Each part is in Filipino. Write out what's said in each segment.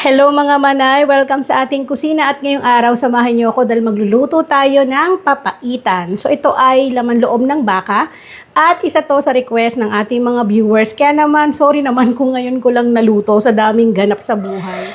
Hello mga manay! Welcome sa ating kusina at ngayong araw samahan niyo ako dahil magluluto tayo ng papaitan. So ito ay laman loob ng baka at isa to sa request ng ating mga viewers. Kaya naman, sorry naman kung ngayon ko lang naluto sa daming ganap sa buhay.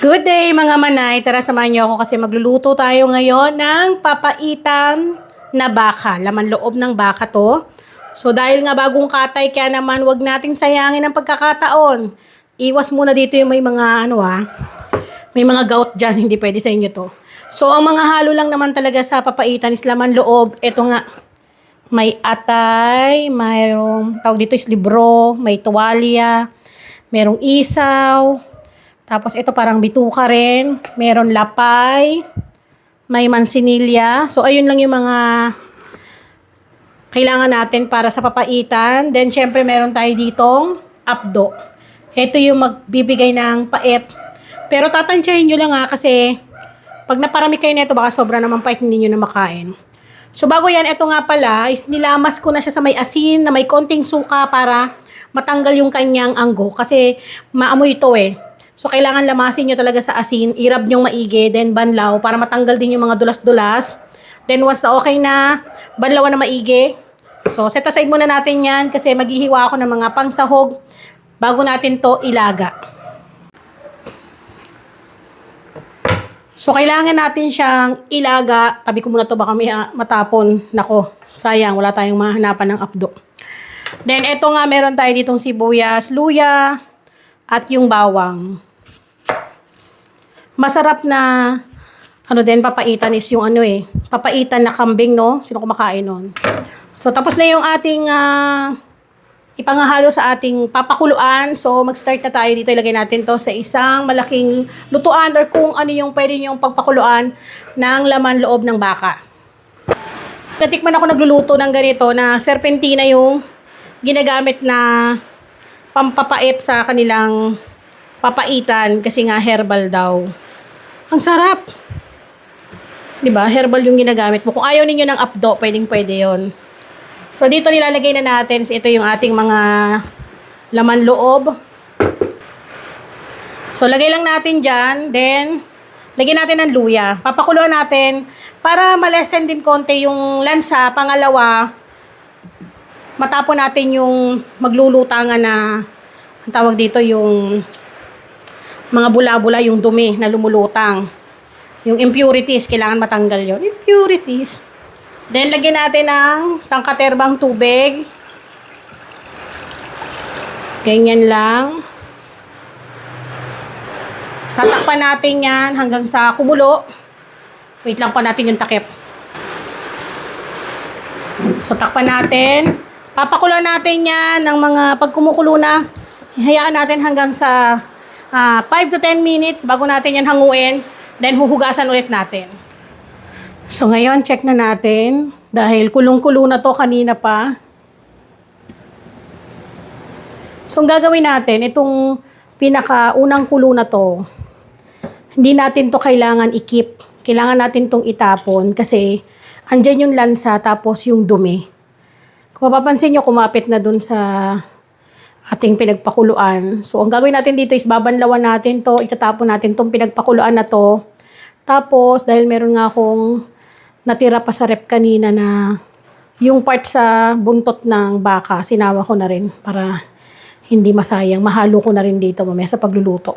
Good day mga manay! Tara samahan niyo ako kasi magluluto tayo ngayon ng papaitan na baka. Laman loob ng baka to. So dahil nga bagong katay, kaya naman wag nating sayangin ang pagkakataon. Iwas muna dito yung may mga ano ah, may mga gout dyan, hindi pwede sa inyo to. So ang mga halo lang naman talaga sa papaitan is laman loob. Ito nga, may atay, mayroong, tawag dito is libro, may tuwalya, merong isaw, tapos ito parang bituka rin, meron lapay, may mansinilya. So ayun lang yung mga kailangan natin para sa papaitan. Then, syempre, meron tayo ditong apdo. Ito yung magbibigay ng pait. Pero tatansyahin nyo lang ha, kasi pag naparami kayo nito, baka sobra naman pait, hindi nyo na makain. So, bago yan, ito nga pala, is nilamas ko na siya sa may asin, na may konting suka para matanggal yung kanyang anggo. Kasi maamoy ito eh. So, kailangan lamasin nyo talaga sa asin, irab nyo maigi, then banlaw, para matanggal din yung mga dulas-dulas. Then, once na okay na, banlawan na maigi. So, set aside muna natin yan kasi maghihiwa ako ng mga pangsahog bago natin to ilaga. So, kailangan natin siyang ilaga. Tabi ko muna to baka may ah, matapon. Nako, sayang, wala tayong mahanapan ng apdo. Then, ito nga, meron tayo ditong sibuyas, luya, at yung bawang. Masarap na, ano din, papaitan is yung ano eh, papaitan na kambing, no? Sino kumakain nun? So, tapos na yung ating ah, ipangahalo sa ating papakuluan. So, mag-start na tayo dito. Ilagay natin to sa isang malaking lutuan or kung ano yung pwede yung pagpakuluan ng laman loob ng baka. Natikman ako nagluluto ng ganito na serpentina yung ginagamit na pampapait sa kanilang papaitan kasi nga herbal daw. Ang sarap! 'Di ba? Herbal yung ginagamit mo. Kung ayaw ninyo ng apdo, pwedeng pwede 'yon. So, dito nilalagay na natin, ito yung ating mga laman loob. So, lagay lang natin dyan. Then, lagyan natin ng luya. Papakuluan natin para malesen din konti yung lansa. Pangalawa, matapon natin yung maglulutangan na, ang tawag dito, yung mga bula-bula, yung dumi na lumulutang. Yung impurities, kailangan matanggal yon Impurities. Then, lagyan natin ng sangkaterbang tubig. Ganyan lang. Tatakpan natin yan hanggang sa kumulo. Wait lang pa natin yung takip. So, takpan natin. Papakulo natin yan ng mga pag kumukulo na. Hayaan natin hanggang sa 5 to 10 minutes bago natin yan hanguin. Then, huhugasan ulit natin. So ngayon, check na natin. Dahil kulong-kulo na to kanina pa. So ang gagawin natin, itong pinakaunang kulo na to, hindi natin to kailangan ikip. Kailangan natin tong itapon kasi andyan yung lansa tapos yung dumi. Kung mapapansin nyo, kumapit na dun sa ating pinagpakuluan. So, ang gagawin natin dito is babanlawan natin to, itatapon natin tong pinagpakuluan na to. Tapos, dahil meron nga akong natira pa sa rep kanina na yung part sa buntot ng baka, sinawa ko na rin para hindi masayang. Mahalo ko na rin dito mamaya sa pagluluto.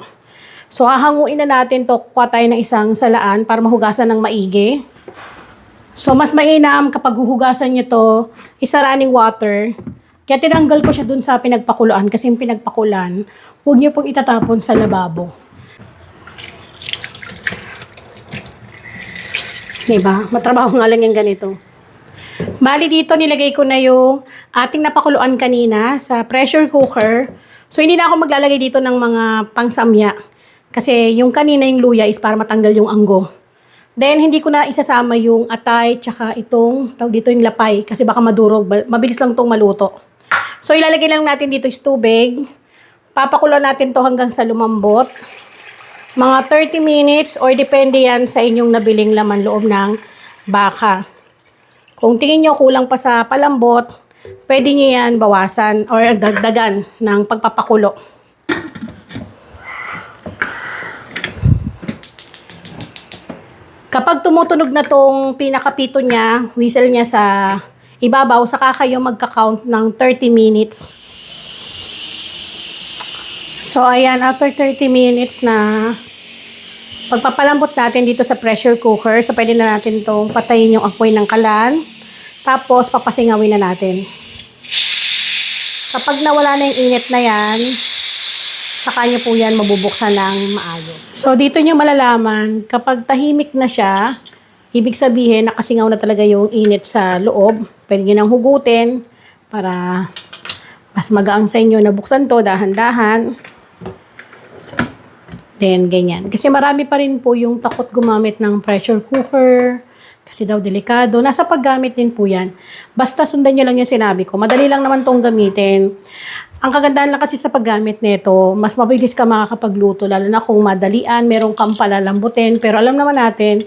So, hahanguin na natin to. Kuha tayo ng isang salaan para mahugasan ng maigi. So, mas mainam kapag huhugasan nyo to, isa running water. Kaya tinanggal ko siya dun sa pinagpakuluan kasi yung pinagpakulan, huwag nyo pong itatapon sa lababo. Diba? Matrabaho nga lang yung ganito. Bali dito, nilagay ko na yung ating napakuluan kanina sa pressure cooker. So, hindi na ako maglalagay dito ng mga pangsamya. Kasi yung kanina yung luya is para matanggal yung anggo. Then, hindi ko na isasama yung atay tsaka itong, tawag dito yung lapay. Kasi baka madurog. Mabilis lang itong maluto. So, ilalagay lang natin dito is tubig. Papakulo natin to hanggang sa lumambot mga 30 minutes or depende yan sa inyong nabiling laman loob ng baka. Kung tingin nyo kulang pa sa palambot, pwede nyo yan bawasan or dagdagan ng pagpapakulo. Kapag tumutunog na tong pinakapito niya, whistle niya sa ibabaw, saka kayo magka-count ng 30 minutes. So, ayan, after 30 minutes na pagpapalambot natin dito sa pressure cooker, so pwede na natin itong patayin yung apoy ng kalan. Tapos, papasingawin na natin. Kapag nawala na yung init na yan, saka nyo po yan mabubuksan ng maayos. So, dito nyo malalaman, kapag tahimik na siya, ibig sabihin, nakasingaw na talaga yung init sa loob. Pwede nyo nang hugutin para mas magaang sa inyo na buksan to dahan-dahan. Then, ganyan. Kasi marami pa rin po yung takot gumamit ng pressure cooker. Kasi daw delikado. Nasa paggamit din po yan. Basta sundan nyo lang yung sinabi ko. Madali lang naman tong gamitin. Ang kagandahan lang kasi sa paggamit nito, mas mabilis ka makakapagluto. Lalo na kung madalian, merong kang palalambutin. Pero alam naman natin,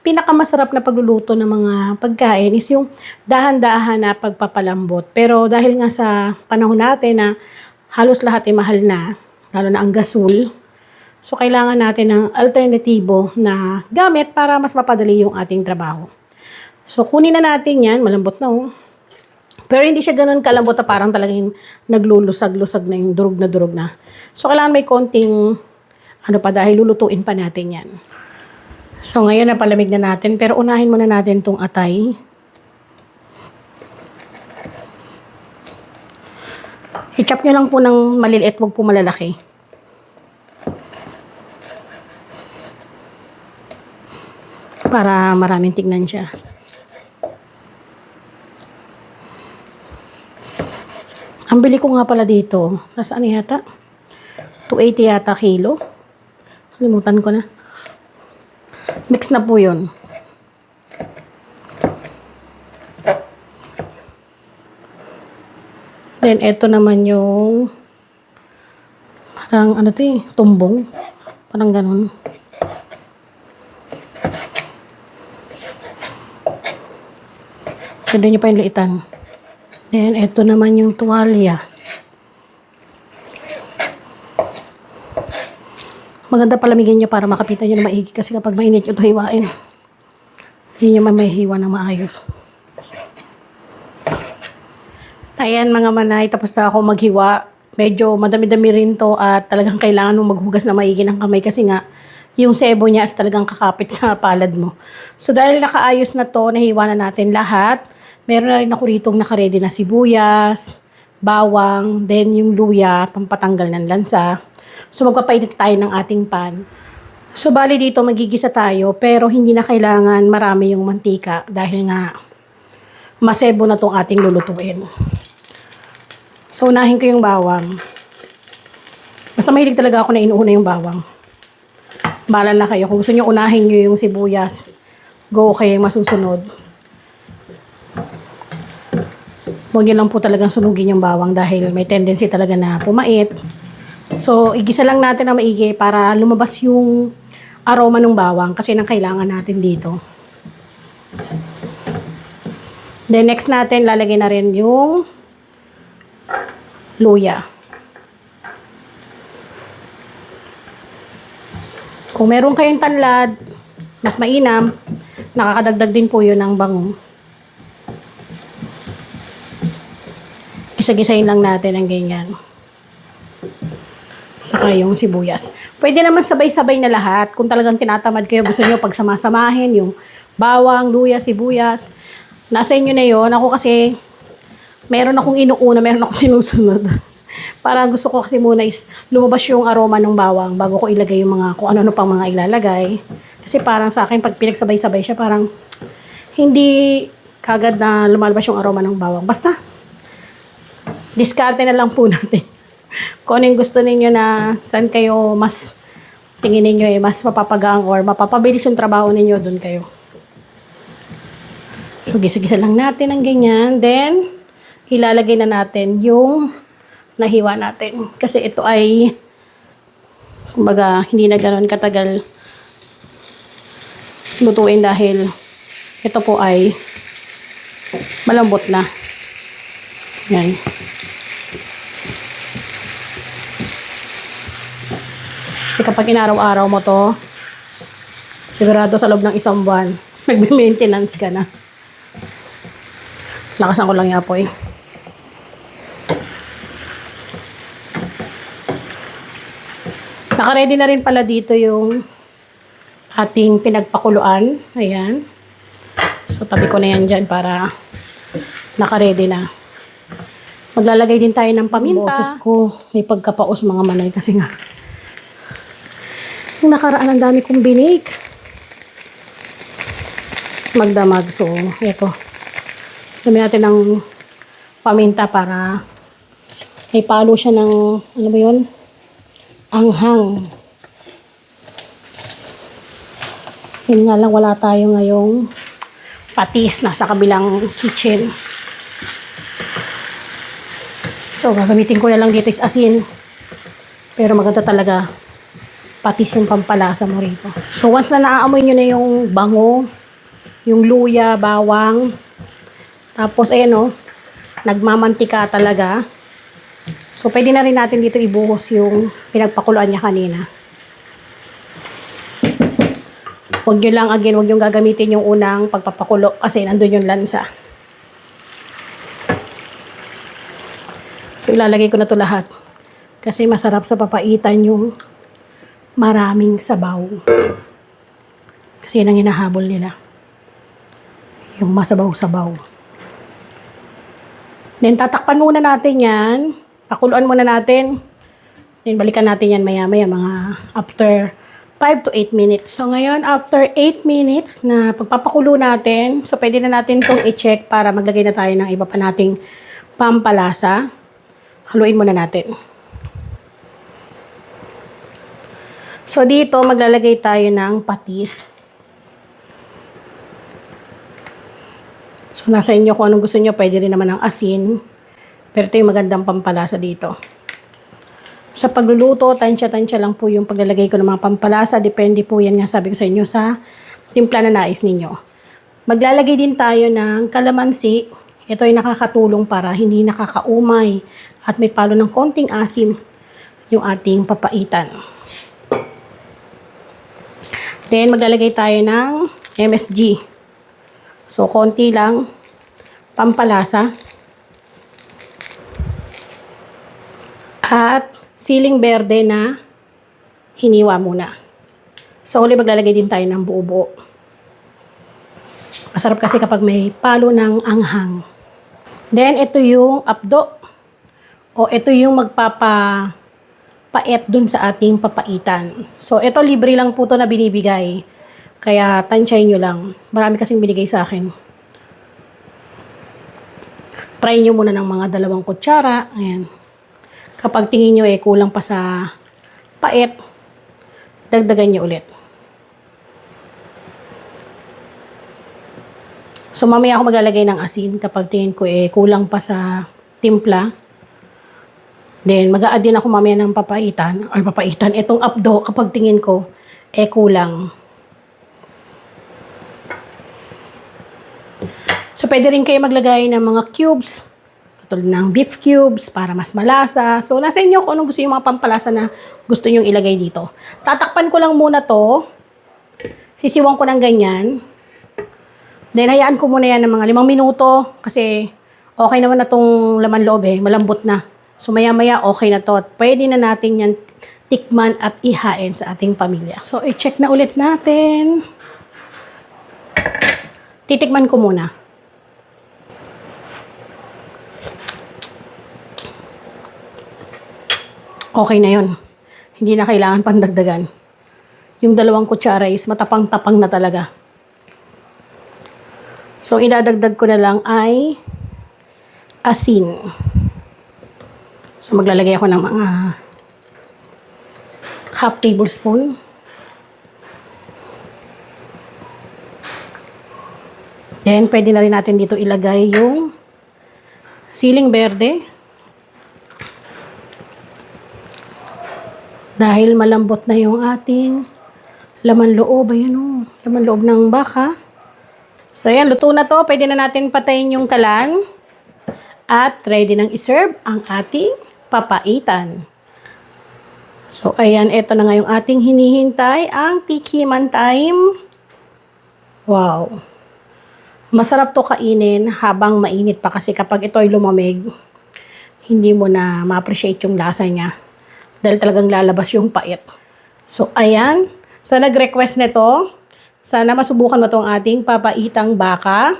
pinakamasarap na pagluluto ng mga pagkain is yung dahan-dahan na pagpapalambot. Pero dahil nga sa panahon natin na halos lahat ay mahal na, lalo na ang gasol, So, kailangan natin ng alternatibo na gamit para mas mapadali yung ating trabaho. So, kunin na natin yan. Malambot na oh. Pero hindi siya ganun kalambot na parang talagang naglulusag-lusag na yung durog na durog na. So, kailangan may konting ano pa dahil lulutuin pa natin yan. So, ngayon napalamig na natin. Pero unahin muna natin tong atay. I-chop nyo lang po ng maliliit, wag po malalaki. Para maraming tignan siya. Ang bili ko nga pala dito, nasaan yata? 280 yata kilo. Limutan ko na. Mix na po yun. Then, eto naman yung parang ano to eh, tumbong. Parang ganun. Pwede nyo pa yung liitan. Then, ito naman yung tuwalya. Maganda palamigin nyo para makapitan nyo na maigi kasi kapag mainit nyo ito hiwain, hindi nyo mamahiwa na maayos. Ayan mga manay, tapos na ako maghiwa. Medyo madami-dami rin to at talagang kailangan mong maghugas na maigi ng kamay kasi nga yung sebo niya is talagang kakapit sa palad mo. So dahil nakaayos na to, nahiwa na natin lahat. Meron na rin ako rito nakaredy na sibuyas, bawang, then yung luya, pampatanggal ng lansa. So magpapainit tayo ng ating pan. So bali dito magigisa tayo pero hindi na kailangan marami yung mantika dahil nga masebo na tong ating lulutuin. So unahin ko yung bawang. Basta mahilig talaga ako na inuuna yung bawang. Bala na kayo. Kung gusto nyo unahin nyo yung sibuyas, go kayo masusunod. Huwag nyo lang po talagang sunugin yung bawang dahil may tendency talaga na pumait. So, igisa lang natin na maigi para lumabas yung aroma ng bawang kasi nang kailangan natin dito. Then, next natin, lalagay na rin yung luya. Kung meron kayong tanlad, mas mainam, nakakadagdag din po yun ng bango. Gisa-gisahin lang natin ang ganyan. Saka yung sibuyas. Pwede naman sabay-sabay na lahat. Kung talagang tinatamad kayo, gusto nyo pagsamasamahin yung bawang, luya, sibuyas. Nasa inyo na yon Ako kasi, meron akong inuuna, meron akong sinusunod. Para gusto ko kasi muna is lumabas yung aroma ng bawang bago ko ilagay yung mga kung ano-ano pang mga ilalagay. Kasi parang sa akin, pag pinagsabay-sabay siya, parang hindi kagad na lumalabas yung aroma ng bawang. Basta, diskarte na lang po natin. kung ano yung gusto ninyo na saan kayo mas tingin ninyo eh, mas mapapagang or mapapabilis yung trabaho ninyo, doon kayo. So, gisa-gisa lang natin ang ganyan. Then, ilalagay na natin yung nahiwa natin. Kasi ito ay, kumbaga, hindi na ganoon katagal lutuin dahil ito po ay malambot na. Yan. Kasi kapag inaraw-araw mo to, Sigurado sa loob ng isang buwan, magme-maintenance ka na. Lakasan ko lang yapo eh. Nakaready na rin pala dito yung ating pinagpakuluan. Ayan. So, tabi ko na yan dyan para nakaready na. Maglalagay din tayo ng paminta. Boses ko, may pagkapaos mga manay kasi nga. Yung nakaraan, ang dami kong binig. Magdamag. So, eto. Dami natin ng paminta para may palo siya ng, ano ba yun? Anghang. Yun nga lang, wala tayo ngayong patis na sa kabilang kitchen. So, gagamitin ko na lang dito is asin. Pero maganda talaga patis yung pampalasa mo rito. So, once na naaamoy nyo na yung bango, yung luya, bawang, tapos, ayan o, nagmamantika talaga. So, pwede na rin natin dito ibuhos yung pinagpakuluan niya kanina. Huwag nyo lang, again, huwag nyo gagamitin yung unang pagpapakulo kasi nandun yung lansa. So, ilalagay ko na to lahat. Kasi masarap sa papaitan yung maraming sabaw. Kasi yun ang hinahabol nila. Yung masabaw-sabaw. Then, tatakpan muna natin yan. Pakuluan muna natin. Then, balikan natin yan maya-maya, mga after 5 to 8 minutes. So, ngayon, after 8 minutes na pagpapakulo natin, so, pwede na natin itong i-check para maglagay na tayo ng iba pa nating pampalasa. Haluin muna natin. So, dito, maglalagay tayo ng patis. So, nasa inyo kung anong gusto nyo. Pwede rin naman ng asin. Pero ito yung magandang pampalasa dito. Sa pagluluto, tansya-tansya lang po yung paglalagay ko ng mga pampalasa. Depende po yan nga sabi ko sa inyo sa timpla na nais ninyo. Maglalagay din tayo ng kalamansi. Ito ay nakakatulong para hindi nakakaumay at may palo ng konting asim yung ating papaitan. Then, maglalagay tayo ng MSG. So, konti lang pampalasa. At siling berde na hiniwa muna. So, uli maglalagay din tayo ng buo-buo. Masarap kasi kapag may palo ng anghang. Then, ito yung apdo. O, ito yung magpapa paet dun sa ating papaitan. So, ito libre lang po to na binibigay. Kaya, tansyahin nyo lang. Marami kasing binigay sa akin. Try nyo muna ng mga dalawang kutsara. Ayan. Kapag tingin nyo eh, kulang pa sa paet, dagdagan nyo ulit. So, mamaya ako maglalagay ng asin kapag tingin ko eh, kulang pa sa timpla. Then, mag din ako mamaya ng papaitan, or papaitan, itong apdo, kapag tingin ko, eh kulang. So, pwede rin kayo maglagay ng mga cubes, katulad ng beef cubes, para mas malasa. So, nasa inyo kung anong gusto yung mga pampalasa na gusto nyong ilagay dito. Tatakpan ko lang muna to. Sisiwang ko ng ganyan. Then, hayaan ko muna yan ng mga limang minuto, kasi okay naman na tong laman loob eh, malambot na. So, maya-maya okay na to. Pwede na natin yan tikman at ihain sa ating pamilya. So, i-check na ulit natin. Titikman ko muna. Okay na yon. Hindi na kailangan pandagdagan. Yung dalawang kutsara is matapang-tapang na talaga. So, idadagdag ko na lang ay asin. So, maglalagay ako ng mga half tablespoon. Then, pwede na rin natin dito ilagay yung siling berde. Dahil malambot na yung ating laman loob. Ayan o, laman loob ng baka. So, ayan, luto na to. Pwede na natin patayin yung kalan. At ready nang iserve ang ating papaitan. So, ayan, ito na nga yung ating hinihintay, ang tikiman time. Wow. Masarap to kainin habang mainit pa kasi kapag ito ay lumamig, hindi mo na ma-appreciate yung lasa niya. Dahil talagang lalabas yung pait. So, ayan. Sa nag-request nito, sana masubukan mo tong ating papaitang baka.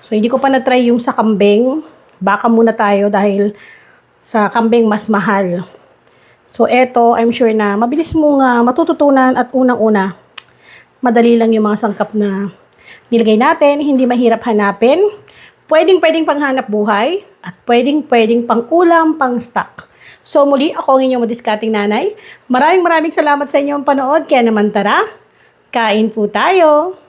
So, hindi ko pa na-try yung sa kambing. Baka muna tayo dahil sa kambing mas mahal. So, eto, I'm sure na mabilis mong ah, matututunan at unang-una, madali lang yung mga sangkap na nilagay natin, hindi mahirap hanapin. Pwedeng pwedeng panghanap buhay at pwedeng pwedeng pang ulam, pang stock. So muli, ako ang inyong madiskating nanay. Maraming maraming salamat sa inyong panood. Kaya naman tara, kain po tayo.